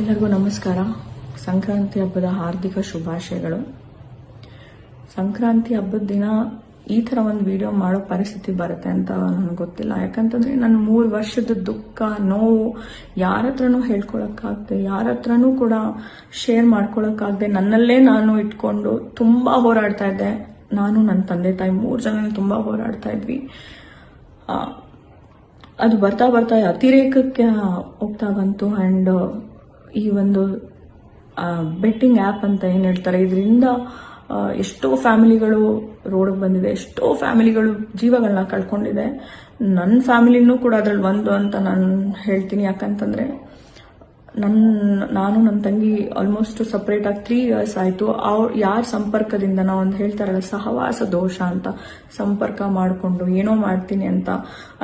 ಎಲ್ಲರಿಗೂ ನಮಸ್ಕಾರ. ಸಂಕ್ರಾಂತಿ ಹಬ್ಬದ ಹಾರ್ದಿಕ ಶುಭಾಶಯಗಳು. ಸಂಕ್ರಾಂತಿ ಹಬ್ಬದ ದಿನ ಈ ಥರ ಒಂದು ವಿಡಿಯೋ ಮಾಡೋ ಪರಿಸ್ಥಿತಿ ಬರುತ್ತೆ ಅಂತ ನನಗೆ ಗೊತ್ತಿಲ್ಲ. ಯಾಕಂತಂದ್ರೆ ನನ್ನ ಮೂರು ವರ್ಷದ ದುಃಖ, ನೋವು ಯಾರ ಹತ್ರನೂ ಹೇಳ್ಕೊಳಕ್ಕಾಗದೆ, ಯಾರ ಹತ್ರನೂ ಕೂಡ ಶೇರ್ ಮಾಡ್ಕೊಳಕ್ಕಾಗದೆ ನನ್ನಲ್ಲೇ ನಾನು ಇಟ್ಕೊಂಡು ತುಂಬಾ ಹೋರಾಡ್ತಾ ಇದ್ದೆ. ನಾನು, ನನ್ನ ತಂದೆ, ತಾಯಿ ಮೂರು ಜನ ತುಂಬಾ ಹೋರಾಡ್ತಾ ಇದ್ವಿ. ಅದು ಬರ್ತಾ ಬರ್ತಾ ಅತಿರೇಕಕ್ಕೆ ಹೋಗ್ತಾ ಬಂತು. ಆ್ಯಂಡ್ ಈ ಒಂದು ಬೆಟ್ಟಿಂಗ್ ಆ್ಯಪ್ ಅಂತ ಏನು ಹೇಳ್ತಾರೆ, ಇದರಿಂದ ಎಷ್ಟೋ ಫ್ಯಾಮಿಲಿಗಳು ರೋಡ್ಗೆ ಬಂದಿದೆ, ಎಷ್ಟೋ ಫ್ಯಾಮಿಲಿಗಳು ಜೀವಗಳನ್ನ ಕಳ್ಕೊಂಡಿದೆ. ನನ್ನ ಫ್ಯಾಮಿಲಿನೂ ಕೂಡ ಅದ್ರಲ್ಲಿ ಒಂದು ಅಂತ ನಾನು ಹೇಳ್ತೀನಿ ಯಾಕಂತಂದ್ರೆ ನನ್ನ ನಾನು ನನ್ನ ತಂಗಿ ಆಲ್ಮೋಸ್ಟ್ ಸಪ್ರೇಟ್ ಆಗಿ ತ್ರೀ ಇಯರ್ಸ್ ಆಯ್ತು. ಅವ್ರು, ಯಾರ ಸಂಪರ್ಕದಿಂದ ನಾವು ಒಂದು ಹೇಳ್ತಾರಲ್ಲ, ಸಹವಾಸ ದೋಷ ಅಂತ, ಸಂಪರ್ಕ ಮಾಡಿಕೊಂಡು, ಏನೋ ಮಾಡ್ತೀನಿ ಅಂತ,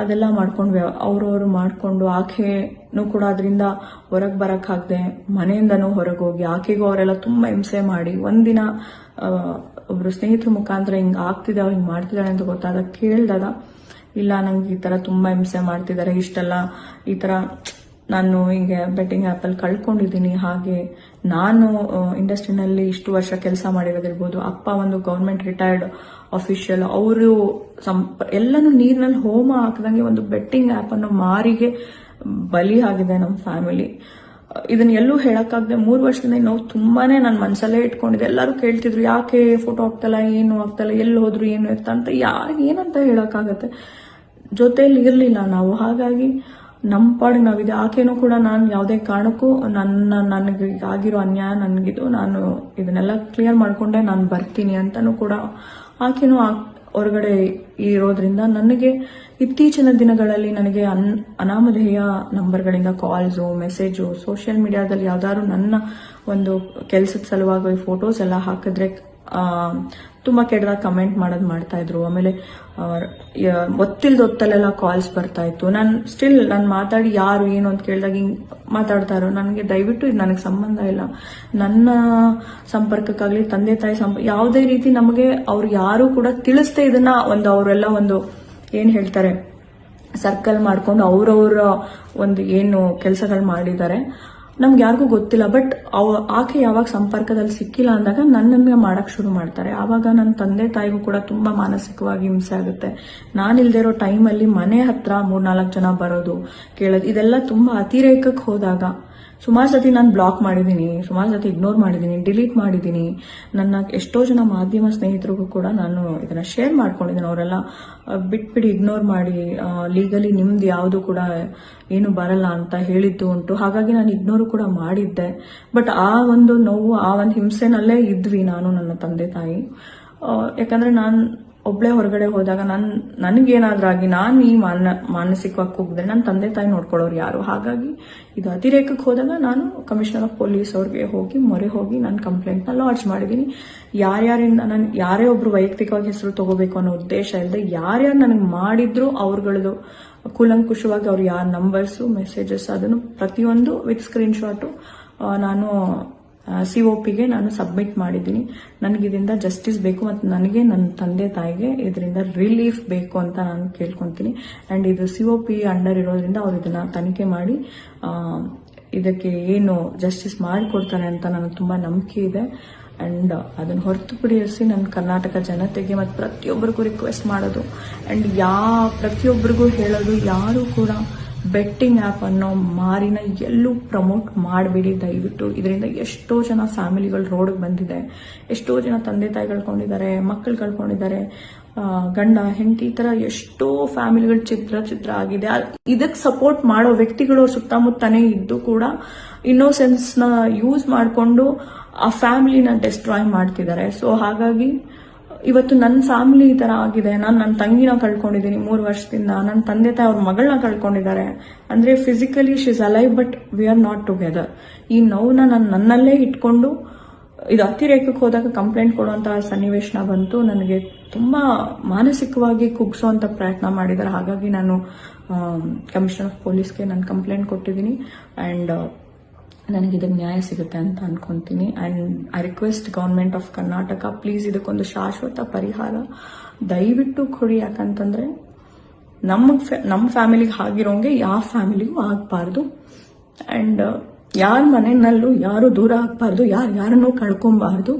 ಅದೆಲ್ಲ ಮಾಡ್ಕೊಂಡು ಅವ್ರವ್ರು ಮಾಡಿಕೊಂಡು, ಆಕೆನೂ ಕೂಡ ಅದರಿಂದ ಹೊರಗೆ ಬರೋಕ್ಕಾಗದೆ ಮನೆಯಿಂದನೂ ಹೊರಗೆ ಹೋಗಿ, ಆಕೆಗೂ ಅವರೆಲ್ಲ ತುಂಬ ಹಿಂಸೆ ಮಾಡಿ, ಒಂದಿನ ಒಬ್ಬರು ಸ್ನೇಹಿತರ ಮುಖಾಂತರ ಹಿಂಗೆ ಆಗ್ತಿದ್ದಾವೆ ಹಿಂಗೆ ಮಾಡ್ತಿದ್ದಾಳೆ ಅಂತ ಗೊತ್ತಾದಾಗ ಕೇಳಿದಾಗ, ಇಲ್ಲ ನಂಗೆ ಈ ಥರ ತುಂಬ ಹಿಂಸೆ ಮಾಡ್ತಿದ್ದಾರೆ ಇಷ್ಟೆಲ್ಲ, ಈ ಥರ ನಾನು ಹೀಗೆ ಬೆಟ್ಟಿಂಗ್ ಆ್ಯಪಲ್ಲಿ ಕಳ್ಕೊಂಡಿದ್ದೀನಿ. ಹಾಗೆ ನಾನು ಇಂಡಸ್ಟ್ರಿನಲ್ಲಿ ಇಷ್ಟು ವರ್ಷ ಕೆಲಸ ಮಾಡಿರೋದಿರ್ಬೋದು. ಅಪ್ಪ ಒಂದು ಗೌರ್ಮೆಂಟ್ ರಿಟೈರ್ಡ್ ಅಫಿಷಿಯಲ್ ಅವರು ಸಂಪ ಎಲ್ಲನೂ ನೀರಿನಲ್ಲಿ ಹೋಮ ಹಾಕಿದಂಗೆ ಒಂದು ಬೆಟ್ಟಿಂಗ್ ಅನ್ನು ಮಾರಿಗೆ ಬಲಿ ಆಗಿದೆ ನಮ್ಮ ಫ್ಯಾಮಿಲಿ ಇದನ್ನ ಎಲ್ಲೂ ಹೇಳಕ್ಕಾಗದೆ ಮೂರು ವರ್ಷದಿಂದ ನಾವು ತುಂಬಾನೇ ನನ್ನ ಮನಸ್ಸಲ್ಲೇ ಇಟ್ಕೊಂಡಿದ್ದೆ ಎಲ್ಲರೂ ಕೇಳ್ತಿದ್ರು, ಯಾಕೆ ಫೋಟೋ ಹಾಕ್ತಲ್ಲ, ಏನು ಆಗ್ತಲ್ಲ ಎಲ್ಲಿ ಹೋದ್ರು ಏನು ಎತ್ತ ಅಂತ ಯಾರು ಏನಂತ ಹೇಳಕ್ಕಾಗತ್ತೆ. ಜೊತೆಯಲ್ಲಿ ಇರಲಿಲ್ಲ ನಾವು. ಹಾಗಾಗಿ ನಮ್ಮ ಪಾಡಿಗೆ ನಾವಿದೆ. ಆಕೆನೂ ಕೂಡ ನಾನು ಯಾವುದೇ ಕಾರಣಕ್ಕೂ ನನ್ನ ನನಗೆ ಆಗಿರೋ ಅನ್ಯಾಯ ನನಗಿದು ನಾನು ಇದನ್ನೆಲ್ಲ ಕ್ಲಿಯರ್ ಮಾಡಿಕೊಂಡೆ, ನಾನು ಬರ್ತೀನಿ ಅಂತಲೂ ಕೂಡ ಆಕೆನೂ ಹೊರಗಡೆ ಇರೋದ್ರಿಂದ ನನಗೆ ಇತ್ತೀಚಿನ ದಿನಗಳಲ್ಲಿ ನನಗೆ ಅನ್, ಅನಾಮಧೇಯ ನಂಬರ್ಗಳಿಂದ ಕಾಲ್ಸು, ಮೆಸೇಜು, ಸೋಷಿಯಲ್ ಮೀಡಿಯಾದಲ್ಲಿ ಯಾವ್ದಾದ್ರು ನನ್ನ ಒಂದು ಕೆಲಸದ ಸಲುವಾಗಿ ಫೋಟೋಸ್ ಎಲ್ಲ ಹಾಕಿದ್ರೆ ತುಂಬಾ ಕೆಟ್ಟದಾಗ ಕಮೆಂಟ್ ಮಾಡೋದು ಮಾಡ್ತಾ ಇದ್ರು. ಆಮೇಲೆ ಒತ್ತಿಲ್ದ ಒತ್ತಲೆಲ್ಲ ಕಾಲ್ಸ್ ಬರ್ತಾ ಇತ್ತು. ನಾನು ಸ್ಟಿಲ್ ನಾನು ಮಾತಾಡಿ ಯಾರು, ಏನು ಅಂತ ಕೇಳಿದಾಗ ಹಿಂಗೆ ಮಾತಾಡ್ತಾ ಇರೋ ನನಗೆ ದಯವಿಟ್ಟು ಇದು ನನಗೆ ಸಂಬಂಧ ಇಲ್ಲ. ನನ್ನ ಸಂಪರ್ಕಕ್ಕಾಗಲಿ, ತಂದೆ, ತಾಯಿ ಸಂಪ ಯಾವುದೇ ರೀತಿ ನಮಗೆ ಅವ್ರು ಯಾರು ಕೂಡ ತಿಳಿಸ್ದೆ ಇದನ್ನ ಒಂದು ಅವರೆಲ್ಲ ಒಂದು ಏನು ಹೇಳ್ತಾರೆ ಸರ್ಕಲ್ ಮಾಡ್ಕೊಂಡು ಅವ್ರವ್ರ ಒಂದು ಏನು ಕೆಲಸಗಳು ಮಾಡಿದ್ದಾರೆ. ನಮ್ಗೆ ಯಾರಿಗೂ ಗೊತ್ತಿಲ್ಲ ಬಟ್ ಅವ, ಆಕೆ ಯಾವಾಗ ಸಂಪರ್ಕದಲ್ಲಿ ಸಿಕ್ಕಿಲ್ಲ ಅಂದಾಗ ನನ್ನನ್ನ ಮಾಡಕ್ ಶುರು ಮಾಡ್ತಾರೆ. ಆವಾಗ ನನ್ನ ತಂದೆ ತಾಯಿಗೂ ಕೂಡ ತುಂಬಾ ಮಾನಸಿಕವಾಗಿ ಹಿಂಸೆ ಆಗುತ್ತೆ. ನಾನಿಲ್ದೇ ಇರೋ ಟೈಮಲ್ಲಿ ಮನೆ ಹತ್ರ ಮೂರ್ನಾಲ್ಕು ಜನ ಬರೋದು ಕೇಳೋದು, ಇದೆಲ್ಲ ತುಂಬಾ ಅತಿರೇಕಕ್ಕೆ ಹೋದಾಗ ಸುಮಾರು ಸತಿ ನಾನು ಬ್ಲಾಕ್ ಮಾಡಿದ್ದೀನಿ ಸುಮಾರು ಸತಿ ಇಗ್ನೋರ್ ಮಾಡಿದ್ದೀನಿ ಡಿಲೀಟ್ ಮಾಡಿದ್ದೀನಿ ನನ್ನ ಎಷ್ಟೋ ಜನ ಮಾಧ್ಯಮ ಸ್ನೇಹಿತರಿಗೂ ಕೂಡ ನಾನು ಇದನ್ನ ಶೇರ್ ಮಾಡ್ಕೊಂಡಿದ್ದೀನಿ. ಅವರೆಲ್ಲ ಬಿಟ್ಬಿಡಿ ಇಗ್ನೋರ್ ಮಾಡಿ ಲೀಗಲಿ ನಿಮ್ದು ಯಾವುದು ಕೂಡ ಏನು ಬರಲ್ಲ ಅಂತ ಹೇಳಿದ್ದು ಉಂಟು. ಹಾಗಾಗಿ ನಾನು ಇಗ್ನೋರು ಕೂಡ ಮಾಡಿದ್ದೆ. ಬಟ್ ಆ ಒಂದು ನೋವು, ಆ ಒಂದು ಹಿಂಸೆನಲ್ಲೇ ಇದ್ವಿ ನಾನು, ನನ್ನ ತಂದೆ ತಾಯಿ. ಯಾಕಂದ್ರೆ ನಾನು ಒಬ್ಳೆ ಹೊರಗಡೆ ಹೋದಾಗ ನನ್ ನನಗೇನಾದ್ರೂ ಆಗಿ ನಾನು ಈ ಮಾನ, ಮಾನಸಿಕವಾಗಿ ಹೋಗಿದ್ರೆ ನನ್ನ ತಂದೆ ತಾಯಿ ನೋಡ್ಕೊಳ್ಳೋರು ಯಾರು? ಹಾಗಾಗಿ ಇದು ಅತಿರೇಕಕ್ಕೆ ಹೋದಾಗ ನಾನು ಕಮಿಷನರ್ ಆಫ್ ಪೊಲೀಸ್ ಅವ್ರಿಗೆ ಹೋಗಿ ಮೊರೆ ಹೋಗಿ ನಾನು ಕಂಪ್ಲೇಂಟ್ನ ಲಾಡ್ಜ್ ಮಾಡಿದ್ದೀನಿ. ಯಾರ್ಯಾರಿಂದ ನಾನು, ಯಾರೇ ಒಬ್ರು ವೈಯಕ್ತಿಕವಾಗಿ ಹೆಸರು ತಗೋಬೇಕು ಅನ್ನೋ ಉದ್ದೇಶ ಇಲ್ಲದೆ ಯಾರ್ಯಾರು ನನಗೆ ಮಾಡಿದ್ರು ಅವ್ರಗಳದು ಕೂಲಂಕುಷವಾಗಿ ಅವ್ರು ಯಾರ ನಂಬರ್ಸು ಮೆಸೇಜಸ್ ಅದನ್ನು ಪ್ರತಿಯೊಂದು ವಿತ್ ಸ್ಕ್ರೀನ್ ಶಾಟು ನಾನು ಸಿ ಒ ಪಿಗೆ ನಾನು ಸಬ್ಮಿಟ್ ಮಾಡಿದ್ದೀನಿ. ನನಗೆ ಇದರಿಂದ ಜಸ್ಟಿಸ್ ಬೇಕು ಮತ್ತು ನನಗೆ ನನ್ನ ತಂದೆ ತಾಯಿಗೆ ಇದರಿಂದ ರಿಲೀಫ್ ಬೇಕು ಅಂತ ನಾನು ಕೇಳ್ಕೊತೀನಿ. ಆ್ಯಂಡ್ ಇದು ಸಿ ಒ ಪಿ ಅಂಡರ್ ಇರೋದ್ರಿಂದ ಅವ್ರು ಇದನ್ನ ತನಿಖೆ ಮಾಡಿ ಇದಕ್ಕೆ ಏನು ಜಸ್ಟಿಸ್ ಮಾಡಿಕೊಡ್ತಾರೆ ಅಂತ ನನಗೆ ತುಂಬ ನಂಬಿಕೆ ಇದೆ. ಆ್ಯಂಡ್ ಅದನ್ನು ಹೊರತುಪಡಿಸಿ ನನ್ನ ಕರ್ನಾಟಕ ಜನತೆಗೆ ಮತ್ತು ಪ್ರತಿಯೊಬ್ಬರಿಗೂ ರಿಕ್ವೆಸ್ಟ್ ಮಾಡೋದು. ಆ್ಯಂಡ್ ಯಾ, ಪ್ರತಿಯೊಬ್ಬರಿಗೂ ಹೇಳೋದು ಯಾರು ಕೂಡ ಬೆಟ್ಟಿಂಗ್ ಆ್ಯಪ್ ಅನ್ನೋ ಮಾರಿನ ಎಲ್ಲೂ ಪ್ರಮೋಟ್ ಮಾಡಬೇಡಿ ದಯವಿಟ್ಟು. ಇದರಿಂದ ಎಷ್ಟೋ ಜನ ಫ್ಯಾಮಿಲಿಗಳು ರೋಡ್ಗೆ ಬಂದಿದೆ. ಎಷ್ಟೋ ಜನ ತಂದೆ ತಾಯಿ ಕಳ್ಕೊಂಡಿದ್ದಾರೆ ಮಕ್ಕಳು ಕಳ್ಕೊಂಡಿದ್ದಾರೆ ಗಂಡ, ಹೆಂಡತಿ ಈ ಥರ ಎಷ್ಟೋ ಫ್ಯಾಮಿಲಿಗಳು ಚಿತ್ರ ಚಿತ್ರ ಆಗಿದೆ. ಇದಕ್ಕೆ ಸಪೋರ್ಟ್ ಮಾಡೋ ವ್ಯಕ್ತಿಗಳು ಸುತ್ತಮುತ್ತನೇ ಇದ್ದು ಕೂಡ ಇನ್ನೋಸೆನ್ಸ್ನ ಯೂಸ್ ಮಾಡಿಕೊಂಡು ಆ ಫ್ಯಾಮಿಲಿನ ಡೆಸ್ಟ್ರಾಯ್ ಮಾಡ್ತಿದ್ದಾರೆ. ಸೊ ಹಾಗಾಗಿ ಇವತ್ತು ನನ್ನ ಫ್ಯಾಮಿಲಿ ಈ ತರ ಆಗಿದೆ. ನಾನು ನನ್ನ ತಂಗಿನ ಕಳ್ಕೊಂಡಿದ್ದೀನಿ ಮೂರು ವರ್ಷದಿಂದ. ನನ್ನ ತಂದೆ ತಾಯಿ ಅವ್ರ ಮಗಳನ್ನ ಕಳ್ಕೊಂಡಿದ್ದಾರೆ. ಅಂದ್ರೆ physically she's alive but we are not together ಈ ನೋವನ್ನ ನಾನು ನನ್ನಲ್ಲೇ ಇಟ್ಕೊಂಡು, ಇದು ಅತಿರೇಕಕ್ಕೆ ಹೋದಾಗ ಕಂಪ್ಲೇಂಟ್ ಕೊಡುವಂತಹ ಸನ್ನಿವೇಶನ ಬಂತು. ನನಗೆ ತುಂಬಾ ಮಾನಸಿಕವಾಗಿ ಕುಗ್ಸೋಂತ ಪ್ರಯತ್ನ ಮಾಡಿದ್ದಾರೆ. ಹಾಗಾಗಿ ನಾನು ಕಮಿಷನರ್ ಆಫ್ ಪೊಲೀಸ್ಗೆ ನಾನು ಕಂಪ್ಲೇಂಟ್ ಕೊಟ್ಟಿದ್ದೀನಿ. ಅಂಡ್ ನನಗೆ ಇದಕ್ಕೆ ನ್ಯಾಯ ಸಿಗುತ್ತೆ ಅಂತ ಅನ್ಕೊಂತೀನಿ. And I request government of Karnataka please ಇದಕ್ಕೊಂದು ಶಾಶ್ವತ ಪರಿಹಾರ. ದಯವಿಟ್ಟು ಕೊಡಿ. ಯಾಕಂತಂದರೆ ನಮ್ಮ ನಮ್ಮ ಫ್ಯಾಮಿಲಿಗೆ ಆಗಿರೋಂಗೆ ಯಾವ ಫ್ಯಾಮಿಲಿಗೂ ಆಗಬಾರ್ದು. ಆ್ಯಂಡ್ ಯಾರ ಮನೆಯಲ್ಲೂ ಯಾರು ದೂರ ಆಗಬಾರ್ದು, ಯಾರು ಯಾರನ್ನೂ ಕಳ್ಕೊಬಾರ್ದು.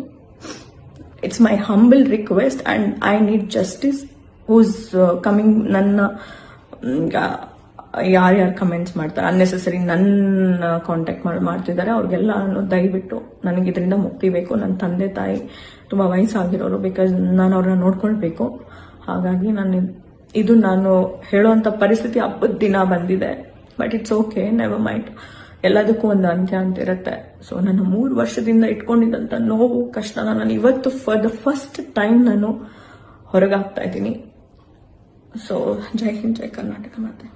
It's my humble request and I need justice who's coming ನನ್ನ ಯಾರ್ಯಾರು ಕಮೆಂಟ್ಸ್ ಮಾಡ್ತಾರೆ ಅನ್ನೆಸೆಸರಿ ನನ್ನ ಕಾಂಟ್ಯಾಕ್ಟ್ ಮಾಡಿ, ಮಾಡ್ತಿದ್ದಾರೆ, ಅವ್ರಿಗೆಲ್ಲ ದಯವಿಟ್ಟು ನನಗೆ ಇದರಿಂದ ಮುಕ್ತಿ ಬೇಕು ನನ್ನ ತಂದೆ ತಾಯಿ ತುಂಬ ವಯಸ್ಸಾಗಿರೋರು ಬಿಕಾಸ್ ನಾನು ಅವ್ರನ್ನ ನೋಡ್ಕೊಳ್ಬೇಕು. ಹಾಗಾಗಿ ನಾನು ಇದು ನಾನು ಹೇಳೋವಂಥ ಪರಿಸ್ಥಿತಿ ಹಬ್ಬದ ದಿನ ಬಂದಿದೆ. But it's okay never mind ಎಲ್ಲದಕ್ಕೂ ಒಂದು ಅಂತ್ಯ ಅಂತ ಇರುತ್ತೆ. ಸೊ ನಾನು ಮೂರು ವರ್ಷದಿಂದ ಇಟ್ಕೊಂಡಿದ್ದಂಥ ನೋವು ಕಷ್ಟನ ನಾನು ಇವತ್ತು ಫಾರ್ ದ ಫಸ್ಟ್ ಟೈಮ್ ನಾನು ಹೊರಗಾಗ್ತಾ ಇದ್ದೀನಿ. ಸೊ ಜೈ ಹಿಂದ್, ಜೈ ಕರ್ನಾಟಕ ಮಾತೆ.